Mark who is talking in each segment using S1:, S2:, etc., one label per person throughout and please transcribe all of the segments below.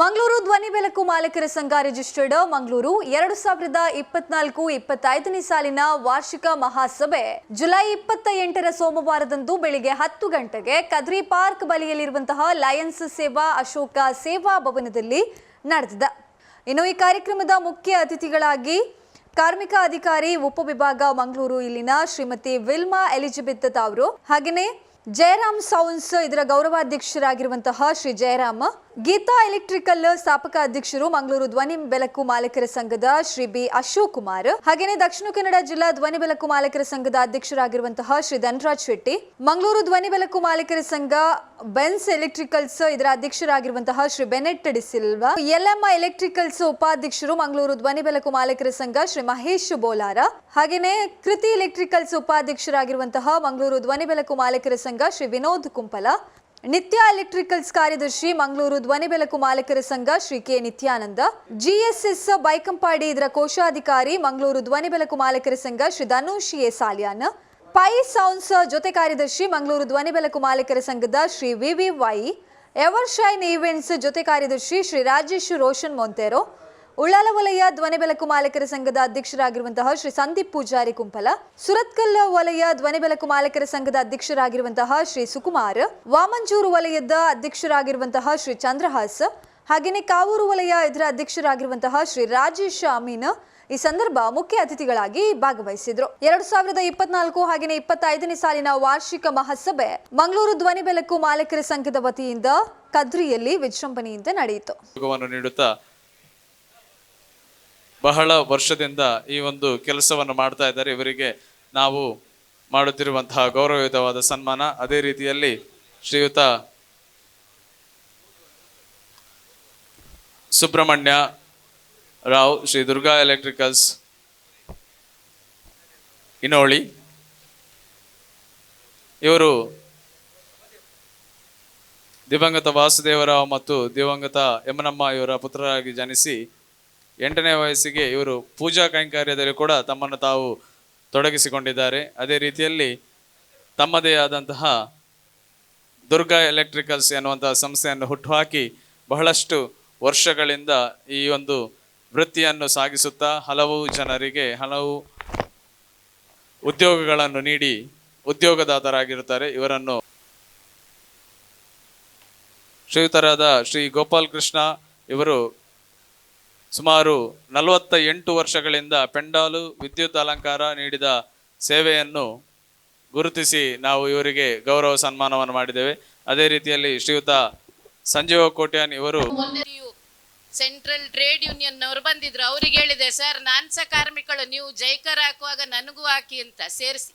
S1: ಮಂಗಳೂರು ಧ್ವನಿ ಬೆಳಕು ಮಾಲೀಕರ ಸಂಘ ರಿಜಿಸ್ಟರ್ಡ್. ಮಂಗಳೂರು ಎರಡು ಸಾವಿರದ ಇಪ್ಪತ್ನಾಲ್ಕು ಇಪ್ಪತ್ತೈದನೇ ಸಾಲಿನ ವಾರ್ಷಿಕ ಮಹಾಸಭೆ. ಜುಲೈ ಇಪ್ಪತ್ತ ಎಂಟರ ಸೋಮವಾರದಂದು ಬೆಳಿಗ್ಗೆ ಹತ್ತು ಗಂಟೆಗೆ ಕದ್ರಿ ಪಾರ್ಕ್ ಬಳಿಯಲ್ಲಿರುವಂತಹ ಲಯನ್ಸ್ ಸೇವಾ ಅಶೋಕ ಸೇವಾ ಭವನದಲ್ಲಿ ನಡೆದಿದೆ. ಇನ್ನು ಈ ಕಾರ್ಯಕ್ರಮದ ಮುಖ್ಯ ಅತಿಥಿಗಳಾಗಿ ಕಾರ್ಮಿಕ ಅಧಿಕಾರಿ ಉಪವಿಭಾಗ ಮಂಗಳೂರು ಇಲ್ಲಿನ ಶ್ರೀಮತಿ ವಿಲ್ಮಾ ಎಲಿಜಬೆತ್ ಅವರು ಹಾಗೆಯೇ ಜಯರಾಮ್ ಸೌನ್ಸ್, ಇದರ ಗೌರವಾಧ್ಯಕ್ಷರಾಗಿರುವಂತಹ ಶ್ರೀ ಜಯರಾಮ್ ಗೀತಾ ಎಲೆಕ್ಟ್ರಿಕಲ್ ಸ್ಥಾಪಕ ಅಧ್ಯಕ್ಷರು ಮಂಗಳೂರು ಧ್ವನಿ ಬೆಳಕು ಮಾಲೀಕರ ಸಂಘದ ಶ್ರೀ ಬಿ ಅಶೋಕ್ ಕುಮಾರ್ ಹಾಗೆಯೇ ದಕ್ಷಿಣ ಕನ್ನಡ ಜಿಲ್ಲಾ ಧ್ವನಿ ಬೆಳಕು ಮಾಲೀಕರ ಸಂಘದ ಅಧ್ಯಕ್ಷರಾಗಿರುವಂತಹ ಶ್ರೀ ಧನರಾಜ್ ಶೆಟ್ಟಿ, ಮಂಗಳೂರು ಧ್ವನಿ ಬೆಳಕು ಮಾಲೀಕರ ಸಂಘ ಬೆನ್ಸ್ ಎಲೆಕ್ಟ್ರಿಕಲ್ಸ್ ಇದರ ಅಧ್ಯಕ್ಷರಾಗಿರುವಂತಹ Shri Bennett D'Silva LM electricals ಉಪಾಧ್ಯಕ್ಷರು ಮಂಗಳೂರು ಧ್ವನಿ ಬೆಳಕು ಮಾಲೀಕರ ಸಂಘ ಶ್ರೀ ಮಹೇಶ್ ಬೋಲಾರ. ಹಾಗೆಯೇ ಕೃತಿ ಎಲೆಕ್ಟ್ರಿಕಲ್ಸ್ ಉಪಾಧ್ಯಕ್ಷರಾಗಿರುವಂತಹ ಮಂಗಳೂರು ಧ್ವನಿ ಬೆಳಕು ಮಾಲೀಕರ ಸಂಘ ಶ್ರೀ ವಿನೋದ್ ಕುಂಪಲ ನಿತ್ಯ ಎಲೆಕ್ಟ್ರಿಕಲ್ಸ್ ಕಾರ್ಯದರ್ಶಿ ಮಂಗಳೂರು ಧ್ವನಿ ಬೆಳಕು ಮಾಲೀಕರ ಸಂಘ ಶ್ರೀ ಕೆ ನಿತ್ಯಾನಂದ, ಜಿಎಸ್ಎಸ್ ಬೈಕಂಪಾಡಿ ಇದರ ಕೋಶಾಧಿಕಾರಿ ಮಂಗಳೂರು ಧ್ವನಿ ಬೆಳಕು ಮಾಲೀಕರ ಸಂಘ ಶ್ರೀ ಧನುಷ್ ಎ ಸಾಲಿಯಾನ, ಪೈ ಸೌನ್ಸ್ ಜೊತೆ ಕಾರ್ಯದರ್ಶಿ ಮಂಗಳೂರು ಧ್ವನಿ ಬೆಳಕು ಮಾಲೀಕರ ಸಂಘದ Shri VV V Y evershine events ಜೊತೆ ಕಾರ್ಯದರ್ಶಿ ಶ್ರೀ ರಾಜೇಶ್ ರೋಷನ್ ಮೊಂತೆರೋ ಉಳ್ಳಾಲ ವಲಯ ಧ್ವನಿ ಬೆಳಕು ಮಾಲೀಕರ ಸಂಘದ ಅಧ್ಯಕ್ಷರಾಗಿರುವಂತಹ ಶ್ರೀ ಸಂದೀಪ್ ಪೂಜಾರಿ ಕುಂಪಲ ಸುರತ್ಕಲ್ ವಲಯ ಧ್ವನಿ ಬೆಳಕು ಮಾಲೀಕರ ಸಂಘದ ಅಧ್ಯಕ್ಷರಾಗಿರುವಂತಹ ಶ್ರೀ ಸುಕುಮಾರ್, ವಾಮಂಜೂರು ವಲಯದ ಅಧ್ಯಕ್ಷರಾಗಿರುವಂತಹ ಶ್ರೀ ಚಂದ್ರಹಾಸ್ ಹಾಗೆಯೇ ಕಾವೂರು ವಲಯ ಇದರ ಅಧ್ಯಕ್ಷರಾಗಿರುವಂತಹ ಶ್ರೀ ರಾಜೇಶ್ ಅಮೀನ್ ಈ ಸಂದರ್ಭ ಮುಖ್ಯ ಅತಿಥಿಗಳಾಗಿ ಭಾಗವಹಿಸಿದ್ರು. ಎರಡು ಸಾವಿರದ ಇಪ್ಪತ್ನಾಲ್ಕು ಹಾಗೆಯೇ ಇಪ್ಪತ್ತೈದನೇ ಸಾಲಿನ ವಾರ್ಷಿಕ ಮಹಾಸಭೆ ಮಂಗಳೂರು ಧ್ವನಿ ಬೆಳಕು ಮಾಲೀಕರ ಸಂಘದ ವತಿಯಿಂದ ಕದ್ರಿಯಲ್ಲಿ ವಿಜೃಂಭಣೆಯಿಂದ ನಡೆಯಿತು.
S2: ನೀಡುತ್ತಾ ಬಹಳ ವರ್ಷದಿಂದ ಈ ಒಂದು ಕೆಲಸವನ್ನು ಮಾಡ್ತಾ ಇದ್ದಾರೆ. ಇವರಿಗೆ ನಾವು ಮಾಡುತ್ತಿರುವಂತಹ ಗೌರವಯುತವಾದ ಸನ್ಮಾನ. ಅದೇ ರೀತಿಯಲ್ಲಿ ಶ್ರೀಯುತ ಸುಬ್ರಹ್ಮಣ್ಯ ರಾವ್, ಶ್ರೀ ದುರ್ಗಾ ಎಲೆಕ್ಟ್ರಿಕಲ್ಸ್ ಇನೋಳಿ. ಇವರು ದಿವಂಗತ ವಾಸುದೇವರಾವ್ ಮತ್ತು ದಿವಂಗತ ಯಮನಮ್ಮ ಇವರ ಪುತ್ರರಾಗಿ ಜನಿಸಿ ಎಂಟನೇ ವಯಸ್ಸಿಗೆ ಇವರು ಪೂಜಾ ಕೈಂಕರ್ಯದಲ್ಲಿ ಕೂಡ ತಮ್ಮನ್ನು ತಾವು ತೊಡಗಿಸಿಕೊಂಡಿದ್ದಾರೆ. ಅದೇ ರೀತಿಯಲ್ಲಿ ತಮ್ಮದೇ ಆದಂತಹ ದುರ್ಗಾ ಎಲೆಕ್ಟ್ರಿಕಲ್ಸ್ ಎನ್ನುವಂತಹ ಸಂಸ್ಥೆಯನ್ನು ಹುಟ್ಟುಹಾಕಿ ಬಹಳಷ್ಟು ವರ್ಷಗಳಿಂದ ಈ ಒಂದು ವೃತ್ತಿಯನ್ನು ಸಾಗಿಸುತ್ತಾ ಹಲವು ಜನರಿಗೆ ಹಲವು ಉದ್ಯೋಗಗಳನ್ನು ನೀಡಿ ಉದ್ಯೋಗದಾತರಾಗಿರುತ್ತಾರೆ. ಇವರನ್ನು ಶ್ರೀಯುತರಾದ ಶ್ರೀ ಗೋಪಾಲ್ ಕೃಷ್ಣ ಇವರು ಸುಮಾರು ನಲವತ್ತ ಎಂಟು ವರ್ಷಗಳಿಂದ ಪೆಂಡಾಲು ವಿದ್ಯುತ್ ಅಲಂಕಾರ ನೀಡಿದ ಸೇವೆಯನ್ನು ಗುರುತಿಸಿ ನಾವು ಇವರಿಗೆ ಗೌರವ ಸನ್ಮಾನವನ್ನು ಮಾಡಿದ್ದೇವೆ. ಅದೇ ರೀತಿಯಲ್ಲಿ ಶ್ರೀಯುತ ಸಂಜೀವ ಕೋಟ್ಯಾನ್ ಇವರು
S3: ಸೆಂಟ್ರಲ್ ಟ್ರೇಡ್ ಯೂನಿಯನ್ ಅವರು ಬಂದಿದ್ರು. ಅವ್ರಿಗೆ ಹೇಳಿದೆ, ಸರ್, ನಾನ್ ಕಾರ್ಮಿಕರು ಕಾರ್ಮಿಕಳು, ನೀವು ಜೈಕರ್ ಹಾಕುವಾಗ ನನಗೂ ಹಾಕಿ ಅಂತ ಸೇರಿಸಿ.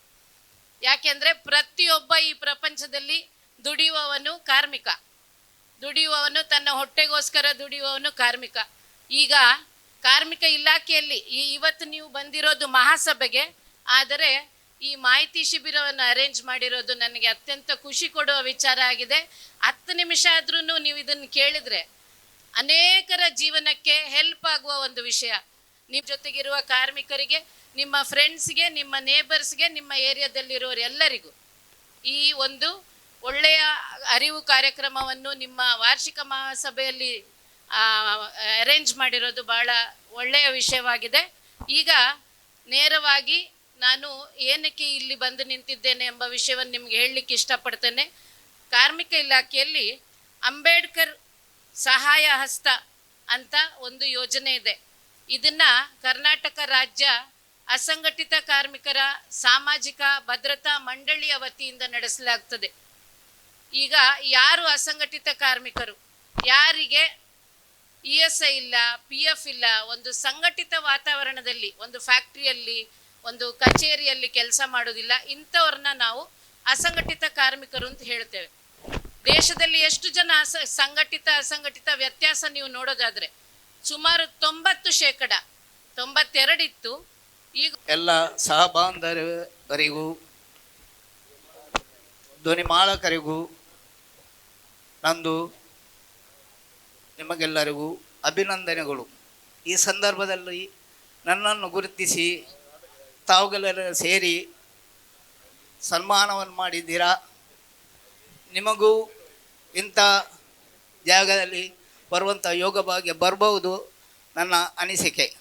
S3: ಯಾಕೆಂದ್ರೆ ಪ್ರತಿಯೊಬ್ಬ ಈ ಪ್ರಪಂಚದಲ್ಲಿ ದುಡಿಯುವವನು ಕಾರ್ಮಿಕ. ದುಡಿಯುವವನು ತನ್ನ ಹೊಟ್ಟೆಗೋಸ್ಕರ ದುಡಿಯುವವನು ಕಾರ್ಮಿಕ. ಈಗ ಕಾರ್ಮಿಕ ಇಲಾಖೆಯಲ್ಲಿ ಈ ಇವತ್ತು ನೀವು ಬಂದಿರೋದು ಮಹಾಸಭೆಗೆ, ಆದರೆ ಈ ಮಾಹಿತಿ ಶಿಬಿರವನ್ನು ಅರೇಂಜ್ ಮಾಡಿರೋದು ನನಗೆ ಅತ್ಯಂತ ಖುಷಿ ಕೊಡುವ ವಿಚಾರ ಆಗಿದೆ. ಹತ್ತು ನಿಮಿಷ ಆದ್ರೂ ನೀವು ಇದನ್ನು ಕೇಳಿದ್ರೆ ಅನೇಕರ ಜೀವನಕ್ಕೆ ಹೆಲ್ಪ್ ಆಗುವ ಒಂದು ವಿಷಯ. ನಿಮ್ಮ ಜೊತೆಗಿರುವ ಕಾರ್ಮಿಕರಿಗೆ, ನಿಮ್ಮ ಫ್ರೆಂಡ್ಸ್ಗೆ ನಿಮ್ಮ ನೇಬರ್ಸ್ಗೆ ನಿಮ್ಮ ಏರಿಯಾದಲ್ಲಿರೋರು ಎಲ್ಲರಿಗೂ ಈ ಒಂದು ಒಳ್ಳೆಯ ಅರಿವು ಕಾರ್ಯಕ್ರಮವನ್ನು ನಿಮ್ಮ ವಾರ್ಷಿಕ ಮಹಾಸಭೆಯಲ್ಲಿ ಅರೇಂಜ್ ಮಾಡಿರೋದು ಬಹಳ ಒಳ್ಳೆಯ ವಿಷಯವಾಗಿದೆ. ಈಗ ನೇರವಾಗಿ ನಾನು ಏನಕ್ಕೆ ಇಲ್ಲಿ ಬಂದು ನಿಂತಿದ್ದೇನೆ ಎಂಬ ವಿಷಯವನ್ನು ನಿಮ್ಗೆ ಹೇಳಲಿಕ್ಕೆ ಇಷ್ಟಪಡ್ತೇನೆ. ಕಾರ್ಮಿಕ ಇಲಾಖೆಯಲ್ಲಿ ಅಂಬೇಡ್ಕರ್ ಸಹಾಯ ಹಸ್ತ ಅಂತ ಒಂದು ಯೋಜನೆ ಇದೆ. ಇದನ್ನ ಕರ್ನಾಟಕ ರಾಜ್ಯ ಅಸಂಘಟಿತ ಕಾರ್ಮಿಕರ ಸಾಮಾಜಿಕ ಭದ್ರತಾ ಮಂಡಳಿಯ ವತಿಯಿಂದ ನಡೆಸಲಾಗ್ತದೆ. ಈಗ ಯಾರು ಅಸಂಘಟಿತ ಕಾರ್ಮಿಕರು? ಯಾರಿಗೆ ಇ ಎಸ್ ಐ ಇಲ್ಲ ಪಿ ಎಫ್ ಇಲ್ಲ, ಒಂದು ಸಂಘಟಿತ ವಾತಾವರಣದಲ್ಲಿ, ಒಂದು ಫ್ಯಾಕ್ಟ್ರಿಯಲ್ಲಿ, ಒಂದು ಕಚೇರಿಯಲ್ಲಿ ಕೆಲಸ ಮಾಡೋದಿಲ್ಲ. ಇಂಥವ್ರನ್ನ ನಾವು ಅಸಂಘಟಿತ ಕಾರ್ಮಿಕರು ಅಂತ ಹೇಳ್ತೇವೆ. ದೇಶದಲ್ಲಿ ಎಷ್ಟು ಜನ ಅಸ, ಸಂಘಟಿತ, ಅಸಂಘಟಿತ ವ್ಯತ್ಯಾಸ ನೀವು ನೋಡೋದಾದ್ರೆ, ಸುಮಾರು ತೊಂಬತ್ತು ಶೇಕಡ ತೊಂಬತ್ತೆರಡಿತ್ತು ಈಗ
S4: ಎಲ್ಲ ಸಹಬಾಂಧವರಿಗೂ ಧ್ವನಿಮಾಲಕರಿಗೂ ನಂದು, ನಿಮಗೆಲ್ಲರಿಗೂ ಅಭಿನಂದನೆಗಳು. ಈ ಸಂದರ್ಭದಲ್ಲಿ ನನ್ನನ್ನು ಗುರುತಿಸಿ ತಾವುಗಳೆಲ್ಲ ಸೇರಿ ಸನ್ಮಾನವನ್ನು ಮಾಡಿದ್ದೀರಾ? ನಿಮಗೂ ಇಂಥ ಜಾಗದಲ್ಲಿ ಬರುವಂಥ ಯೋಗ ಭಾಗ್ಯ ಬರಬಹುದು ನನ್ನ ಅನಿಸಿಕೆ.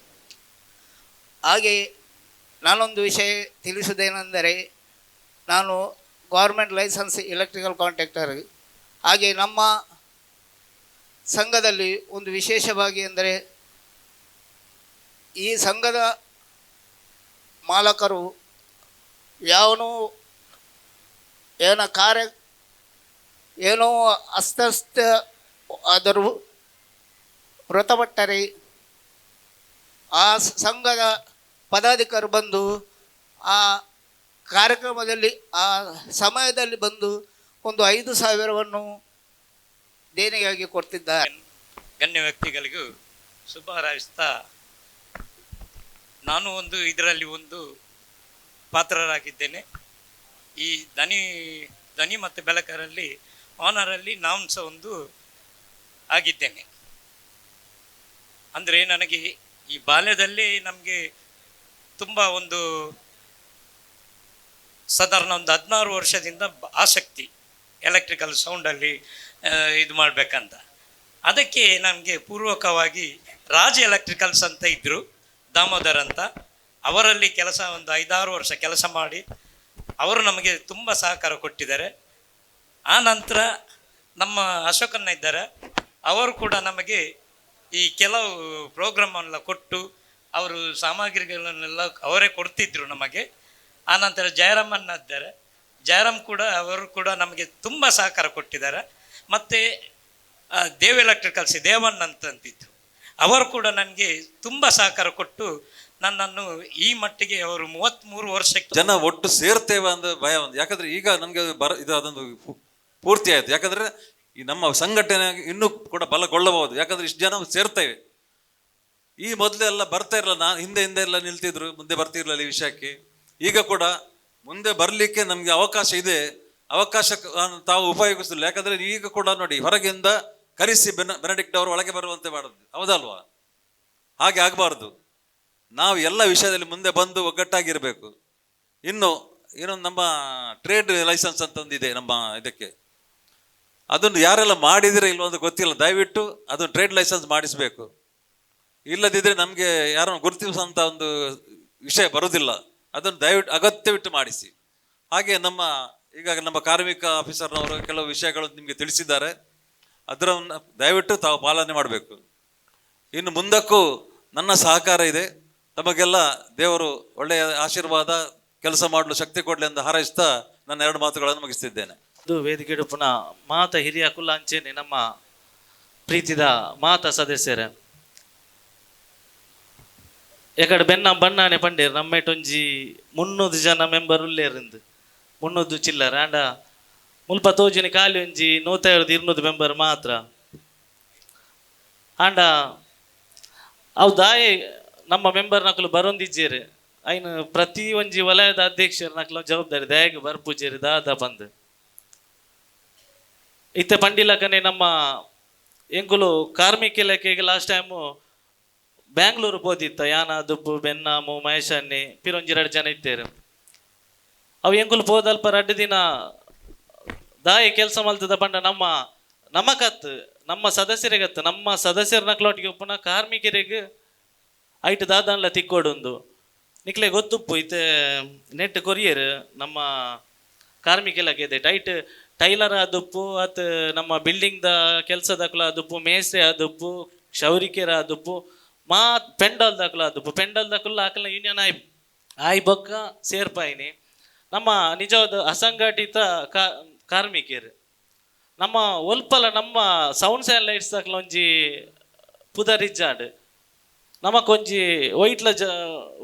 S4: ಹಾಗೆ ನಾನೊಂದು ವಿಷಯ ತಿಳಿಸುವುದೇನೆಂದರೆ, ನಾನು ಗೌರ್ಮೆಂಟ್ ಲೈಸೆನ್ಸ್ ಎಲೆಕ್ಟ್ರಿಕಲ್ ಕಾಂಟ್ರಾಕ್ಟರ್. ಹಾಗೆ ನಮ್ಮ ಸಂಘದಲ್ಲಿ ಒಂದು ವಿಶೇಷವಾಗಿ ಅಂದರೆ ಈ ಸಂಘದ ಮಾಲಕರು ಯಾವನು ಏನ ಕಾರ್ಯ ಏನೋ ಅಸ್ತಸ್ತ ಆದರೂ ಮೃತಪಟ್ಟರೆ ಆ ಸಂಘದ ಪದಾಧಿಕಾರಿ ಬಂದು ಆ ಕಾರ್ಯಕ್ರಮದಲ್ಲಿ ಆ ಸಮಯದಲ್ಲಿ ಬಂದು ಒಂದು ಐದು ಸಾವಿರವನ್ನು ದೇಣಿಗೆಯಾಗಿ ಕೊಡ್ತಿದ್ದಾರೆ.
S5: ಗಣ್ಯ ವ್ಯಕ್ತಿಗಳಿಗೂ ಶುಭ ಹಾರೈಸ್ತಾ ನಾನು ಒಂದು ಇದರಲ್ಲಿ ಒಂದು ಪಾತ್ರರಾಗಿದ್ದೇನೆ. ಈ ದನಿ ದನಿ ಮತ್ತು ಬೆಳಕರಲ್ಲಿ ಆನರಲ್ಲಿ ನಾನು ಸಹ ಒಂದು ಆಗಿದ್ದೇನೆ. ಅಂದರೆ ನನಗೆ ಈ ಬಾಲ್ಯದಲ್ಲಿ ನಮಗೆ ತುಂಬ ಒಂದು ಸಾಧಾರಣ ಒಂದು ಹದಿನಾರು ವರ್ಷದಿಂದ ಆಸಕ್ತಿ ಎಲೆಕ್ಟ್ರಿಕಲ್ ಸೌಂಡಲ್ಲಿ ಇದು ಮಾಡಬೇಕಂತ. ಅದಕ್ಕೆ ನಮಗೆ ಪೂರ್ವಕವಾಗಿ ರಾಜ ಎಲೆಕ್ಟ್ರಿಕಲ್ಸ್ ಅಂತ ಇದ್ದರು ದಾಮೋದರ್ ಅಂತ. ಅವರಲ್ಲಿ ಕೆಲಸ ಒಂದು ಐದಾರು ವರ್ಷ ಕೆಲಸ ಮಾಡಿ, ಅವರು ನಮಗೆ ತುಂಬ ಸಹಕಾರ ಕೊಟ್ಟಿದ್ದಾರೆ. ಆ ನಂತರ ನಮ್ಮ ಅಶೋಕನ್ನ ಇದ್ದಾರೆ. ಅವರು ಕೂಡ ನಮಗೆ ಈ ಕೆಲವು ಪ್ರೋಗ್ರಾಮನ್ನೆಲ್ಲ ಕೊಟ್ಟು, ಅವರು ಸಾಮಗ್ರಿಗಳನ್ನೆಲ್ಲ ಅವರೇ ಕೊಡ್ತಿದ್ರು ನಮಗೆ. ಆನಂತರ ಜಯರಾಮನ್ನ ಇದ್ದಾರೆ. ಜಯರಾಮ್ ಕೂಡ, ಅವರು ಕೂಡ ನಮಗೆ ತುಂಬ ಸಹಕಾರ ಕೊಟ್ಟಿದ್ದಾರೆ. ಮತ್ತು ದೇವ್ ಎಲೆಕ್ಟ್ರಿಕಲ್ಸ್ ದೇವಣ್ಣ ಅಂತಂತಿದ್ರು. ಅವರು ಕೂಡ ನನಗೆ ತುಂಬ ಸಹಕಾರ ಕೊಟ್ಟು ನನ್ನನ್ನು ಈ ಮಟ್ಟಿಗೆ ಅವರು ಮೂವತ್ತ್ಮೂರು ವರ್ಷಕ್ಕೆ
S6: ಜನ ಒಟ್ಟು ಸೇರ್ತೇವೆ ಅಂತ ಭಯ ಒಂದು. ಯಾಕಂದ್ರೆ ಈಗ ನನಗೆ ಬರ ಇದು ಅದೊಂದು ಪೂರ್ತಿ ಆಯ್ತು. ಯಾಕಂದ್ರೆ ಈ ನಮ್ಮ ಸಂಘಟನೆ ಇನ್ನೂ ಕೂಡ ಬಲಗೊಳ್ಳಬಹುದು. ಯಾಕಂದ್ರೆ ಇಷ್ಟು ಜನ ಸೇರ್ತೇವೆ. ಈ ಮೊದಲೆಲ್ಲ ಬರ್ತಾ ಇರಲ್ಲ ನಾನು ಹಿಂದೆ ಹಿಂದೆ ಎಲ್ಲ ನಿಲ್ತಿದ್ರು. ಮುಂದೆ ಬರ್ತಿರ್ಲಿಲ್ಲ ಈ ವಿಷಯಕ್ಕೆ. ಈಗ ಕೂಡ ಮುಂದೆ ಬರಲಿಕ್ಕೆ ನಮಗೆ ಅವಕಾಶ ಇದೆ. ಅವಕಾಶ ತಾವು ಉಪಯೋಗಿಸಲಿಲ್ಲ. ಯಾಕಂದ್ರೆ ಈಗ ಕೂಡ ನೋಡಿ, ಹೊರಗಿಂದ ಕರೆಸಿ ಬೆನ, ಬೆನಡಿಕ್ಟ್ ಅವರು ಒಳಗೆ ಬರುವಂತೆ ಮಾಡೋದು. ಹೌದಲ್ವಾ? ಹಾಗೆ ಆಗಬಾರ್ದು. ನಾವು ಎಲ್ಲ ವಿಷಯದಲ್ಲಿ ಮುಂದೆ ಬಂದು ಒಗ್ಗಟ್ಟಾಗಿರಬೇಕು. ಇನ್ನು ಇನ್ನೊಂದು ನಮ್ಮ ಟ್ರೇಡ್ ಲೈಸೆನ್ಸ್ ಅಂತ ಒಂದಿದೆ ನಮ್ಮ ಇದಕ್ಕೆ. ಅದನ್ನು ಯಾರೆಲ್ಲ ಮಾಡಿದಿರೋ ಇಲ್ಲ ಅಂತ ಗೊತ್ತಿಲ್ಲ. ದಯವಿಟ್ಟು ಅದನ್ನು ಟ್ರೇಡ್ ಲೈಸೆನ್ಸ್ ಮಾಡಿಸಬೇಕು. ಇಲ್ಲದಿದ್ದರೆ ನಮಗೆ ಯಾರನ್ನು ಗುರುತಿಸುವಂಥ ಒಂದು ವಿಷಯ ಬರೋದಿಲ್ಲ. ಅದನ್ನು ದಯವಿಟ್ಟು ಅಗತ್ಯವಿಟ್ಟು ಮಾಡಿಸಿ. ಹಾಗೆ ನಮ್ಮ ಈಗ ನಮ್ಮ ಕಾರ್ಮಿಕ ಆಫೀಸರ್ನವರು ಕೆಲವು ವಿಷಯಗಳು ನಿಮಗೆ ತಿಳಿಸಿದ್ದಾರೆ. ಅದರನ್ನು ದಯವಿಟ್ಟು ತಾವು ಪಾಲನೆ ಮಾಡಬೇಕು. ಇನ್ನು ಮುಂದಕ್ಕೂ ನನ್ನ ಸಹಕಾರ ಇದೆ. ತಮಗೆಲ್ಲ ದೇವರು ಒಳ್ಳೆಯ ಆಶೀರ್ವಾದ, ಕೆಲಸ ಮಾಡಲು ಶಕ್ತಿ ಕೊಡಲಿ ಎಂದು ಹಾರೈಸ್ತಾ ನನ್ನ ಎರಡು ಮಾತುಗಳನ್ನು ಮುಗಿಸ್ತಿದ್ದೇನೆ.
S7: ಇದು ವೇದಿಕೆ ಪುನಃ. ಮಾತ ಹಿರಿಯ ಕುಲಾಂಚೇನೆ ನಮ್ಮ ಪ್ರೀತಿದ ಮಾತ ಸದಸ್ಯರ. ಎಕಡೆ ಬೆನ್ನ ಬಣ್ಣಾನೆ ಪಂಡೇರು, ನಮ್ಮೆಟೊಂಜಿ ಮುನ್ನೂರು ಜನ ಮೆಂಬರ್ ಉಲ್ಲೇರಿಂದು ಮುನ್ನೂರು ಚಿಲ್ಲರ ಆಂಡ ಮುಲ್ಪ ತೋಜಿನ ಕಾಲಿ ಒಂಜಿ ನೂತೈವರದ ಇರ್ನೂರು ಮೆಂಬರ್ ಮಾತ್ರ. ಆಂಡ ಅವು ದಾಯೆ ನಮ್ಮ ಮೆಂಬರ್ ನಕಲು ಬರೊಂದಿಜ್ಜೇರು. ಐನು ಪ್ರತಿ ಒಂಜಿ ವಲಯದ ಅಧ್ಯಕ್ಷರ ನಕಲು ಜವಾಬ್ದಾರಿ ದಯಾಗೆ ಬರ್ಪೂಜೇರಿ ದಾದ ಬಂದು. ಇತ್ತೆ ಪಂಡಿಲಕನೆ ನಮ್ಮ ಎಂಕುಲು ಕಾರ್ಮಿಕ ಇಲಾಖೆಗೆ ಲಾಸ್ಟ್ ಟೈಮು ಬ್ಯಾಂಗ್ಳೂರು ಪೋದಿತ್ತ. ಯಾನ, ದುಬ್ಬು ಬೆನ್ನಾಮು ಮಹೇಶನ್ನಿ ಪಿರೊಂಜಿರಡು ಜನ ಇತ್ತೇರು. ಅವು ಎಂಕುಲು ಪೋದಲ್ಪ ರಡ್ಡು ದಿನ ದಾಯಿ ಕೆಲಸ ಮಲ್ತದ ಪಂಡ ನಮ್ಮ ಕತ್ತು ನಮ್ಮ ಸದಸ್ಯರಿಗತ್ತು ನಮ್ಮ ಸದಸ್ಯರ ನಕ್ಲೊಟ್ಟಿಗೆ ಪುನಃ ಕಾರ್ಮಿಕರಿಗೆ ಐಟ್ ತಿಕ್ಕೋಡು ತಿಕ್ಕೋಡೊಂದು. ನಿಕ್ಲೆ ಗೊತ್ತುಪ್ಪು ಇತ್ತೆ ನೆಟ್ ಕೊರಿಯರ್ ನಮ್ಮ ಕಾರ್ಮಿಕ ಇಲಾಖೆ ಇದೆ. ಟೈಟ್ ಟೈಲರ್ ಆದುಪ್ಪು, ಅತ್ ನಮ್ಮ ಬಿಲ್ಡಿಂಗ್ದ ಕೆಲಸದಕ್ಲ ಆದುಪ್ಪು, ಮೇಸ್ತ್ರಿ ಆದುಪ್ಪು ಕ್ಷೌರಿಕೆರ ಆದುಪ್ಪು ಮಾ ಪೆಂಡಲ್ ದಕ್ಲ ಆದುಪ್ಪು. ಪೆಂಡಲ್ ದಾಖಲ ಆಕಲ ಯೂನಿಯನ್ ಆಯ್ ಆಯ್ ಬೊಕ್ಕ ಸೇರ್ಪಾಯಿನಿ ನಮ್ಮ ನಿಜವಾದ ಅಸಂಘಟಿತ ಕಾ ಕಾರ್ಮಿಕರು ನಮ್ಮ ಒಲ್ಪಲ ನಮ್ಮ ಸೌಂಡ್ಸ್ ಆ್ಯಂಡ್ ಲೈಟ್ಸ್ ದಕ್ಲ ಒಂಜಿ ಪುದರಿಜ್ಜಾಡ್ ನಮಕೊಂಜಿ ಒಯ್ಟ್ಲ ಜ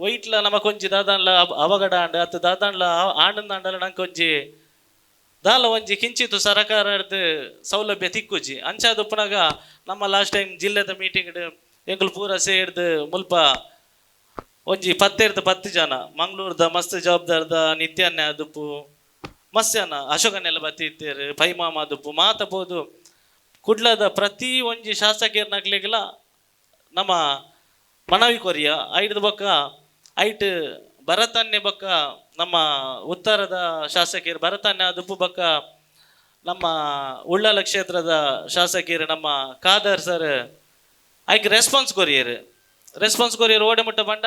S7: ಒಯ್ಟ್ಲ ನಮಕೊಂಜಿ ದಾದಾನ್ಲ ಅವ- ಅವಘಡ ಆಂಡ್ ಅತ್ತ ದಾದಾನ್ಲ ಆಂಡಂದಾಂಡಲ ನಂಕೊಂಜಿ ದಾಲ ಒಂಜಿ ಕಿಂಚಿತ್ತು ಸರಕಾರದ ಸೌಲಭ್ಯ ತಿಕ್ಕುಜಿ ಅಂಚಾದ ಉಪ್ಪನಾಗ ನಮ್ಮ ಲಾಸ್ಟ್ ಟೈಮ್ ಜಿಲ್ಲೆದ ಮೀಟಿಂಗ್ ಎಂಕುಲು ಪೂರ ಸೇರ್ದು ಮುಲ್ಪ ಒಂಜಿ ಪತ್ತೆರ್ದ ಪತ್ತು ಜನ, ಮಂಗಳೂರ್ದ ಮಸ್ತ್ ಜವಾಬ್ದಾರ್ದ ನಿತ್ಯಾನ್ಯ ಮಸ್ತ್ ಜನ ಅಶೋಕನೆಲ್ಲ ಬತ್ತಿತ್ತೇರು ಪೈಮಾಮ ಮಾತ ಬೋದು ಕುಡ್ಲದ ಪ್ರತಿ ಒಂಜಿ ಶಾಸಕಿಯರ್ ನಮ್ಮ ಮನವಿ ಕೊರಿಯ ಐಟ್ ಬೊಕ್ಕ, ಐಟ್ ಭರತಾನ್ಯ ಬೊಕ್ಕ ನಮ್ಮ ಉತ್ತರದ ಶಾಸಕಿಯರು, ಭರತನ್ಯ ಅದುಪು ಬೊಕ್ಕ ನಮ್ಮ ಉಳ್ಳಾಲ ಕ್ಷೇತ್ರದ ಶಾಸಕಿಯರು, ನಮ್ಮ ಖಾದರ್ ಸರ್, ಐಕ್ ರೆಸ್ಪಾನ್ಸ್ ಕೊರಿಯರು ರೆಸ್ಪಾನ್ಸ್ ಕೊರಿಯರ್ ಓಡೆ ಮುಟ್ಟ ಬಂಡ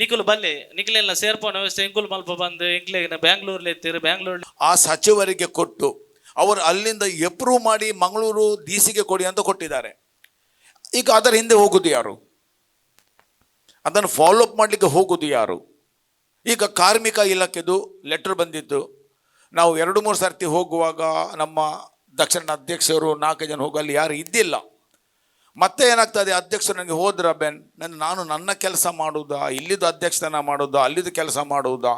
S7: ನಿಖುಲ್ ಬಲ್ಲಿ ನಿಖಿಲೆಲ್ಲ ಸೇರ್ಪೋಣ ವ್ಯವಸ್ಥೆ ಎಂಕುಲ್ ಮಲ್ಪ ಬಂದು ಎಂಕ್ಲೆಗಿನ ಬ್ಯಾಂಗ್ಳೂರ್ಲಿ ಇರ್ತೀರಿ ಬ್ಯಾಂಗ್ಳೂರ್
S8: ಆ ಸಚಿವರಿಗೆ ಕೊಟ್ಟು, ಅವರು ಅಲ್ಲಿಂದ ಎಪ್ರೂವ್ ಮಾಡಿ ಮಂಗಳೂರು ಡಿ ಸಿಗೆ ಕೊಡಿ ಅಂತ ಕೊಟ್ಟಿದ್ದಾರೆ. ಈಗ ಅದರ ಹಿಂದೆ ಹೋಗುದು ಯಾರು? ಅದನ್ನು ಫಾಲೋ ಅಪ್ ಮಾಡಲಿಕ್ಕೆ ಹೋಗುದು ಯಾರು? ಈಗ ಕಾರ್ಮಿಕ ಇಲಾಖೆದು ಲೆಟರ್ ಬಂದಿದ್ದು, ನಾವು ಎರಡು ಮೂರು ಸರ್ತಿ ಹೋಗುವಾಗ ನಮ್ಮ ದಕ್ಷಿಣ ಅಧ್ಯಕ್ಷರು ನಾಲ್ಕು ಜನ ಹೋಗಲ್ಲಿ ಯಾರು ಇದ್ದಿಲ್ಲ. ಮತ್ತೆ ಏನಾಗ್ತದೆ, ಅಧ್ಯಕ್ಷರು ನನಗೆ ಹೋದ್ರ ಬೆನ್, ನನ್ನ, ನಾನು ನನ್ನ ಕೆಲಸ ಮಾಡುವುದಾ ಇಲ್ಲಿದ್ದು ಅಧ್ಯಕ್ಷತನ ಮಾಡೋದಾ, ಅಲ್ಲಿದ್ದು ಕೆಲಸ ಮಾಡುವುದಾ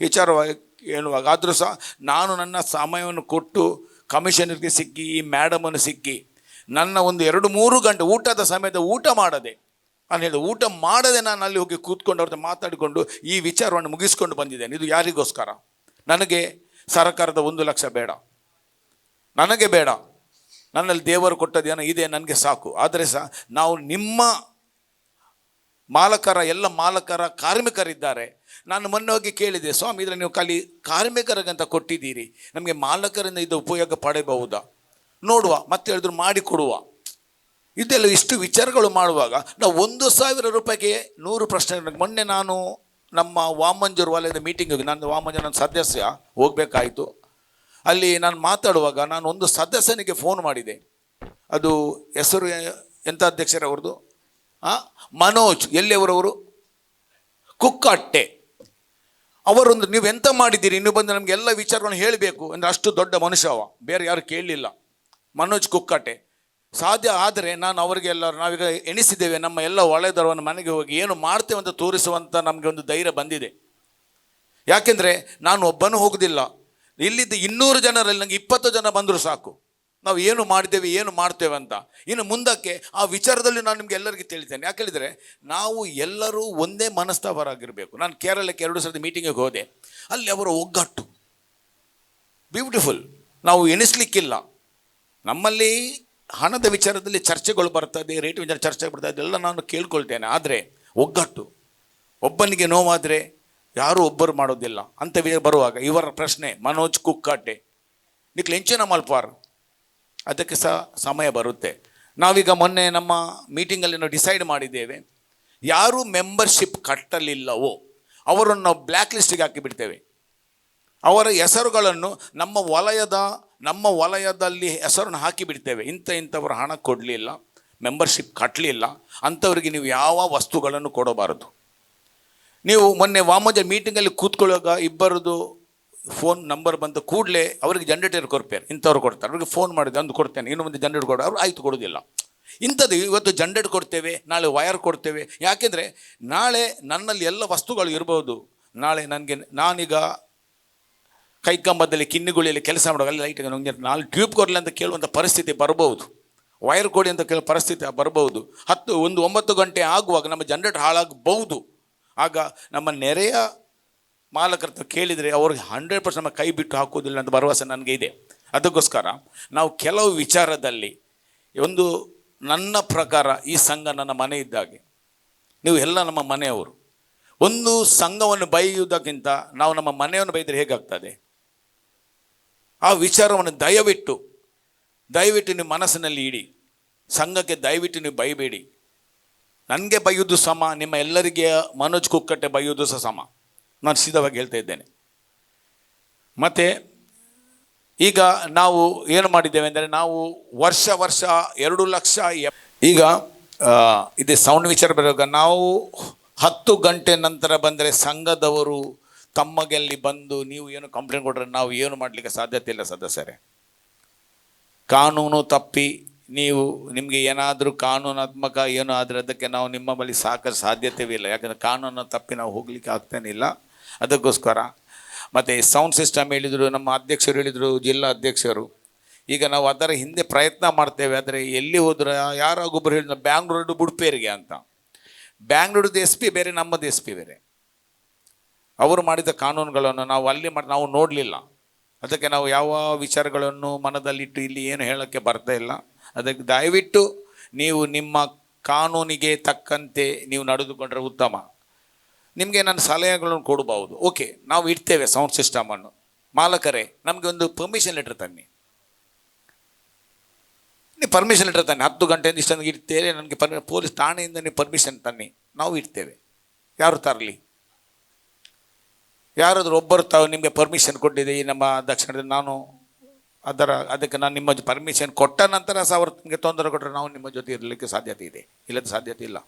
S8: ವಿಚಾರವಾಗಿ ಹೇಳುವಾಗ, ಆದರೂ ಸಹ ನಾನು ನನ್ನ ಸಮಯವನ್ನು ಕೊಟ್ಟು ಕಮಿಷನರ್ಗೆ ಸಿಕ್ಕಿ ಈ ಮ್ಯಾಡಮನ್ನು ಸಿಕ್ಕಿ, ನನ್ನ ಒಂದು ಎರಡು ಮೂರು ಗಂಟೆ ಊಟದ ಸಮಯದ ಊಟ ಮಾಡದೆ, ನಾನು ಹೇಳಿದೆ ಊಟ ಮಾಡದೆ ನಾನು ಅಲ್ಲಿ ಹೋಗಿ ಕೂತ್ಕೊಂಡು ಅವ್ರದ್ದು ಮಾತಾಡಿಕೊಂಡು ಈ ವಿಚಾರವನ್ನು ಮುಗಿಸ್ಕೊಂಡು ಬಂದಿದ್ದೇನೆ. ಇದು ಯಾರಿಗೋಸ್ಕರ? ನನಗೆ ಸರ್ಕಾರದ ಒಂದು ಲಕ್ಷ ಬೇಡ. ನನಗೆ ಬೇಡ. ನನ್ನಲ್ಲಿ ದೇವರು ಕೊಟ್ಟದೇನೋ ಇದೆ, ನನಗೆ ಸಾಕು. ಆದರೆ ಸಹ ನಾವು ನಿಮ್ಮ ಮಾಲಕರ, ಎಲ್ಲ ಮಾಲಕರ ಕಾರ್ಮಿಕರಿದ್ದಾರೆ. ನಾನು ಮೊನ್ನೆ ಹೋಗಿ ಕೇಳಿದೆ, ಸ್ವಾಮಿ ಇದರಲ್ಲಿ ನೀವು ಖಾಲಿ ಕಾರ್ಮಿಕರಿಗಂತ ಕೊಟ್ಟಿದ್ದೀರಿ. ನಮಗೆ ಮಾಲಕರಿಂದ ಇದು ಉಪಯೋಗ ಪಡೆಯಬಹುದಾ ನೋಡುವ, ಮತ್ತೆ ಹೇಳಿದ್ರು ಮಾಡಿಕೊಡುವ ಇದೆಲ್ಲ ಇಷ್ಟು ವಿಚಾರಗಳು ಮಾಡುವಾಗ, ನಾವು ಒಂದು ಸಾವಿರ ರೂಪಾಯಿಗೆ ನೂರು ಪ್ರಶ್ನೆ, ಮೊನ್ನೆ ನಾನು ನಮ್ಮ ವಾಮಂಜೂರು ವಲಯದ ಮೀಟಿಂಗ್ ಹೋಗಿ, ನಾನು ವಾಮಂಜೂರು ನನ್ನ ಸದಸ್ಯ, ಹೋಗಬೇಕಾಯಿತು. ಅಲ್ಲಿ ನಾನು ಮಾತಾಡುವಾಗ ನಾನು ಒಂದು ಸದಸ್ಯನಿಗೆ ಫೋನ್ ಮಾಡಿದೆ. ಅದು ಹೆಸರು ಎಂಥ ಅಧ್ಯಕ್ಷರವ್ರದ್ದು? ಆ, ಮನೋಜ್, ಎಲ್ಲಿಯವರವರು? ಕುಕ್ಕಟ್ಟೆ. ಅವರೊಂದು, ನೀವು ಎಂತ ಮಾಡಿದ್ದೀರಿ? ಇನ್ನು ಬಂದು ನಮಗೆ ಎಲ್ಲ ವಿಚಾರಗಳನ್ನು ಹೇಳಬೇಕು. ಅಂದರೆ ಅಷ್ಟು ದೊಡ್ಡ ಮನುಷ್ಯ ಅವ. ಬೇರೆ ಯಾರು ಕೇಳಲಿಲ್ಲ. ಮನೋಜ್ ಕುಕ್ಕಟ್ಟೆ. ಸಾಧ್ಯ ಆದರೆ ನಾನು ಅವರಿಗೆಲ್ಲ ನಾವೀಗ ಎಣಿಸಿದ್ದೇವೆ. ನಮ್ಮ ಎಲ್ಲ ಒಳ್ಳೆಯದರವನ್ನು ಮನೆಗೆ ಹೋಗಿ ಏನು ಮಾಡ್ತೇವೆ ಅಂತ ತೋರಿಸುವಂಥ ನಮಗೆ ಒಂದು ಧೈರ್ಯ ಬಂದಿದೆ. ಯಾಕೆಂದರೆ ನಾನು ಒಬ್ಬನೂ ಹೋಗುದಿಲ್ಲ. ಇಲ್ಲಿದ್ದ ಇನ್ನೂರು ಜನರಲ್ಲಿ ನನಗೆ ಇಪ್ಪತ್ತು ಜನ ಬಂದರೂ ಸಾಕು. ನಾವು ಏನು ಮಾಡಿದ್ದೇವೆ, ಏನು ಮಾಡ್ತೇವೆ ಅಂತ. ಇನ್ನು ಮುಂದಕ್ಕೆ ಆ ವಿಚಾರದಲ್ಲಿ ನಾನು ನಿಮಗೆ ಎಲ್ಲರಿಗೂ ತಿಳಿತೇನೆ ಯಾಕೆ ಹೇಳಿದರೆ, ನಾವು ಎಲ್ಲರೂ ಒಂದೇ ಮನಸ್ತಾಪರಾಗಿರಬೇಕು ನಾನು ಕೇರಳಕ್ಕೆ ಎರಡು ಸರ್ತಿ ಮೀಟಿಂಗಿಗೆ ಹೋದೆ. ಅಲ್ಲಿ ಅವರ ಒಗ್ಗಟ್ಟು. ಬ್ಯೂಟಿಫುಲ್ ನಾವು ಎಣಿಸ್ಲಿಕ್ಕಿಲ್ಲ. ನಮ್ಮಲ್ಲಿ ಹಣದ ವಿಚಾರದಲ್ಲಿ ಚರ್ಚೆಗಳು ಬರ್ತದೆ ರೇಟ್ ವಿಚಾರ ಚರ್ಚೆ ಬರ್ತದೆ ಅದೆಲ್ಲ ನಾನು ಕೇಳ್ಕೊಳ್ತೇನೆ. ಆದರೆ ಒಗ್ಗಟ್ಟು. ಒಬ್ಬನಿಗೆ ನೋವಾದರೆ ಯಾರೂ ಒಬ್ಬರು ಮಾಡೋದಿಲ್ಲ. ಅಂತವಿ ಬರುವಾಗ ಇವರ ಪ್ರಶ್ನೆ, ಮನೋಜ್ ಕುಕ್ಕಾಟೆ ನಿಕ್ ಹೆಂಚಿನ ಮಲ್ಪಾರ್ ಅದಕ್ಕೆ ಸಹ ಸಮಯ ಬರುತ್ತೆ. ನಾವೀಗ ಮೊನ್ನೆ ನಮ್ಮ ಮೀಟಿಂಗಲ್ಲಿ ನಾವು ಡಿಸೈಡ್ ಮಾಡಿದ್ದೇವೆ. ಯಾರು ಮೆಂಬರ್ಶಿಪ್ ಕಟ್ಟಲಿಲ್ಲವೋ, ಅವರನ್ನು ನಾವು ಬ್ಲ್ಯಾಕ್ ಲಿಸ್ಟಿಗೆ ಹಾಕಿಬಿಡ್ತೇವೆ. ಅವರ ಹೆಸರುಗಳನ್ನು ನಮ್ಮ ವಲಯದ, ನಮ್ಮ ವಲಯದಲ್ಲಿ ಹೆಸರನ್ನು ಹಾಕಿಬಿಡ್ತೇವೆ. ಇಂಥ ಇಂಥವರು ಹಣ ಕೊಡಲಿಲ್ಲ ಮೆಂಬರ್ಶಿಪ್ ಕಟ್ಟಲಿಲ್ಲ. ಅಂಥವ್ರಿಗೆ ನೀವು ಯಾವ ವಸ್ತುಗಳನ್ನು ಕೊಡಬಾರದು. ನೀವು ಮೊನ್ನೆ ವಾಮಜ ಮೀಟಿಂಗಲ್ಲಿ ಕೂತ್ಕೊಳ್ಳುವಾಗ ಇಬ್ಬರದು ಫೋನ್ ನಂಬರ್ ಬಂದ ಕೂಡಲೇ ಅವರಿಗೆ ಜನರೇಟರ್ ಕೊಡ್ತಾರೆ ಇಂಥವ್ರು ಕೊಡ್ತಾರೆ. ಅವ್ರಿಗೆ ಫೋನ್ ಮಾಡಿದೆ ಅಂದು ಕೊಡ್ತೇನೆ. ಇನ್ನು ಮುಂದೆ ಜನರೇಟ್ ಕೊಡೋ ಅವ್ರು ಆಯ್ತು ಕೊಡೋದಿಲ್ಲ ಇಂಥದ್ದು ಇವತ್ತು ಜನರೇಟ್ ಕೊಡ್ತೇವೆ, ನಾಳೆ ವಯರ್ ಕೊಡ್ತೇವೆ. ಯಾಕೆಂದರೆ ನಾಳೆ ನನ್ನಲ್ಲಿ ಎಲ್ಲ ವಸ್ತುಗಳು ಇರ್ಬೋದು. ನಾಳೆ ನನಗೆ ನಾನೀಗ ಕೈಕಂಬದಲ್ಲಿ, ಕಿನ್ನಿಗುಳಿಯಲ್ಲಿ ಕೆಲಸ ಮಾಡುವಾಗ ಅಲ್ಲಿ ಲೈಟ್ ನನಗೆ ನಾಲ್ಕು ಟ್ಯೂಬ್ ಕೊಡಲಿ ಅಂತ ಕೇಳುವಂಥ ಪರಿಸ್ಥಿತಿ ಬರ್ಬೋದು ವೈರ್ ಕೊಡಿ ಅಂತ ಕೇಳೋ ಪರಿಸ್ಥಿತಿ ಬರ್ಬೋದು ಹತ್ತು, ಒಂದು ಒಂಬತ್ತು ಗಂಟೆ ಆಗುವಾಗ ನಮ್ಮ ಜನರೇಟರ್ ಹಾಳಾಗಬಹುದು. ಆಗ ನಮ್ಮ ನೆರೆಯ ಮಾಲಕರತ್ರ ಕೇಳಿದರೆ ಅವ್ರಿಗೆ ಹಂಡ್ರೆಡ್ ಪರ್ಸೆಂಟ್ ಕೈ ಬಿಟ್ಟು ಹಾಕೋದಿಲ್ಲ ಅಂತ ಭರವಸೆ ನನಗೆ ಇದೆ. ಅದಕ್ಕೋಸ್ಕರ ನಾವು ಕೆಲವು ವಿಚಾರದಲ್ಲಿ ಒಂದು ನನ್ನ ಪ್ರಕಾರ ಈ ಸಂಘ ನನ್ನ ಮನೆ ಇದ್ದಾಗೆ, ನೀವು ಎಲ್ಲ ನಮ್ಮ ಮನೆಯವರು, ಒಂದು ಸಂಘವನ್ನು ಬೈಯುವುದಕ್ಕಿಂತ ನಾವು ನಮ್ಮ ಮನೆಯನ್ನು ಬೈದರೆ ಹೇಗಾಗ್ತದೆ? ಆ ವಿಚಾರವನ್ನು ದಯವಿಟ್ಟು ದಯವಿಟ್ಟು ನಿಮ್ಮ ಮನಸ್ಸಿನಲ್ಲಿ ಇಡಿ, ಸಂಘಕ್ಕೆ ದಯವಿಟ್ಟು ನೀವು ಬೈಬೇಡಿ. ನನಗೆ ಬೈಯೋದು ಸಮ, ನಿಮ್ಮ ಎಲ್ಲರಿಗೆ ಮನೋಜ್ ಕುಕ್ಕಟ್ಟೆ ಬೈಯೋದು ಸಹ ಸಮ. ನಾನು ಸಿದ್ಧವಾಗಿ ಹೇಳ್ತಾ ಇದ್ದೇನೆ. ಮತ್ತು, ಈಗ ನಾವು ಏನು ಮಾಡಿದ್ದೇವೆ ಅಂದರೆ ನಾವು ವರ್ಷ ವರ್ಷ ಎರಡು ಲಕ್ಷ ಈಗ ಇದೇ ಸೌಂಡ್ ವಿಚಾರ ಬರುವಾಗ ನಾವು ಹತ್ತು ಗಂಟೆ ನಂತರ ಬಂದರೆ ಸಂಘದವರು ತಮ್ಮಗೆಲ್ಲಿ ಬಂದು ನೀವು ಏನು ಕಂಪ್ಲೇಂಟ್ ಕೊಟ್ಟರೆ ನಾವು ಏನು ಮಾಡಲಿಕ್ಕೆ ಸಾಧ್ಯತೆ ಇಲ್ಲ ಸದಸ್ಯರೇ. ಕಾನೂನು ತಪ್ಪಿ ನೀವು ನಿಮಗೆ ಏನಾದರೂ ಕಾನೂನಾತ್ಮಕ ಏನು ಆದರೆ ಅದಕ್ಕೆ ನಾವು ನಿಮ್ಮ ಬಳಿ ಸಾಕಷ್ಟು ಸಾಧ್ಯತೆವಿಲ್ಲ. ಯಾಕಂದರೆ ಕಾನೂನು ತಪ್ಪಿ ನಾವು ಹೋಗಲಿಕ್ಕೆ ಆಗ್ತೇನಿಲ್ಲ. ಅದಕ್ಕೋಸ್ಕರ ಮತ್ತು ಸೌಂಡ್ ಸಿಸ್ಟಮ್ ಹೇಳಿದರು, ನಮ್ಮ ಅಧ್ಯಕ್ಷರು ಹೇಳಿದರು, ಜಿಲ್ಲಾ ಅಧ್ಯಕ್ಷರು. ಈಗ ನಾವು ಅದರ ಹಿಂದೆ ಪ್ರಯತ್ನ ಮಾಡ್ತೇವೆ. ಆದರೆ ಎಲ್ಲಿ ಹೋದ್ರೆ ಯಾರೋ ಒಬ್ಬರು ಹೇಳಿದ್ರು, ಬ್ಯಾಂಗ್ಳೂರು ಬುಡ್ಪೇರಿಗೆ ಅಂತ. ಬ್ಯಾಂಗ್ಳೂರ್ದು ಎಸ್ ಪಿ ಬೇರೆ, ನಮ್ಮದು ಎಸ್ ಪಿ ಬೇರೆ. ಅವರು ಮಾಡಿದ ಕಾನೂನುಗಳನ್ನು ನಾವು ಅಲ್ಲಿ ಮಾಡಿ, ನಾವು ನೋಡಲಿಲ್ಲ. ಅದಕ್ಕೆ ನಾವು ಯಾವ ವಿಚಾರಗಳನ್ನು ಮನದಲ್ಲಿಟ್ಟು ಇಲ್ಲಿ ಏನು ಹೇಳೋಕ್ಕೆ ಬರ್ತಾ ಇಲ್ಲ. ಅದಕ್ಕೆ ದಯವಿಟ್ಟು ನೀವು ನಿಮ್ಮ ಕಾನೂನಿಗೆ ತಕ್ಕಂತೆ ನೀವು ನಡೆದುಕೊಂಡ್ರೆ ಉತ್ತಮ. ನಿಮಗೆ ನನ್ನ ಸಲಹೆಗಳನ್ನು ಕೊಡಬಹುದು. ಓಕೆ, ನಾವು ಇಡ್ತೇವೆ ಸೌಂಡ್ ಸಿಸ್ಟಮನ್ನು ಮಾಲಕರೇ, ನಮಗೆ ಒಂದು ಪರ್ಮಿಷನ್ ಲೆಟರ್ ತನ್ನಿ. ನೀವು ಪರ್ಮಿಷನ್ ಲೆಟರ್ ತನ್ನಿ. ಹತ್ತು ಗಂಟೆಯಿಂದ ಇಷ್ಟೊಂದು ಇಡ್ತೇವೆ, ನನಗೆ ಪರ್ಮಿ ಪೊಲೀಸ್ ಠಾಣೆಯಿಂದ ನೀವು ಪರ್ಮಿಷನ್ ತನ್ನಿ. ನಾವು ಇಡ್ತೇವೆ. ಯಾರು ತರಲಿ? ಯಾರಾದರೂ ಒಬ್ಬರು ತಾವು ನಿಮಗೆ ಪರ್ಮಿಷನ್ ಕೊಟ್ಟಿದೆ ಈ ನಮ್ಮ ದಕ್ಷಿಣದಲ್ಲಿ ನಾನು ಅದರ, ಅದಕ್ಕೆ ನಾನು ನಿಮ್ಮ ಪರ್ಮಿಷನ್ ಕೊಟ್ಟ ನಂತರ ಸಹ ಅವ್ರು ನಿಮಗೆ ತೊಂದರೆ ಕೊಟ್ಟರೆ ನಾವು ನಿಮ್ಮ ಜೊತೆ ಇರಲಿಕ್ಕೆ ಸಾಧ್ಯತೆ ಇದೆ. ಇಲ್ಲದ ಸಾಧ್ಯತೆ ಇಲ್ಲ.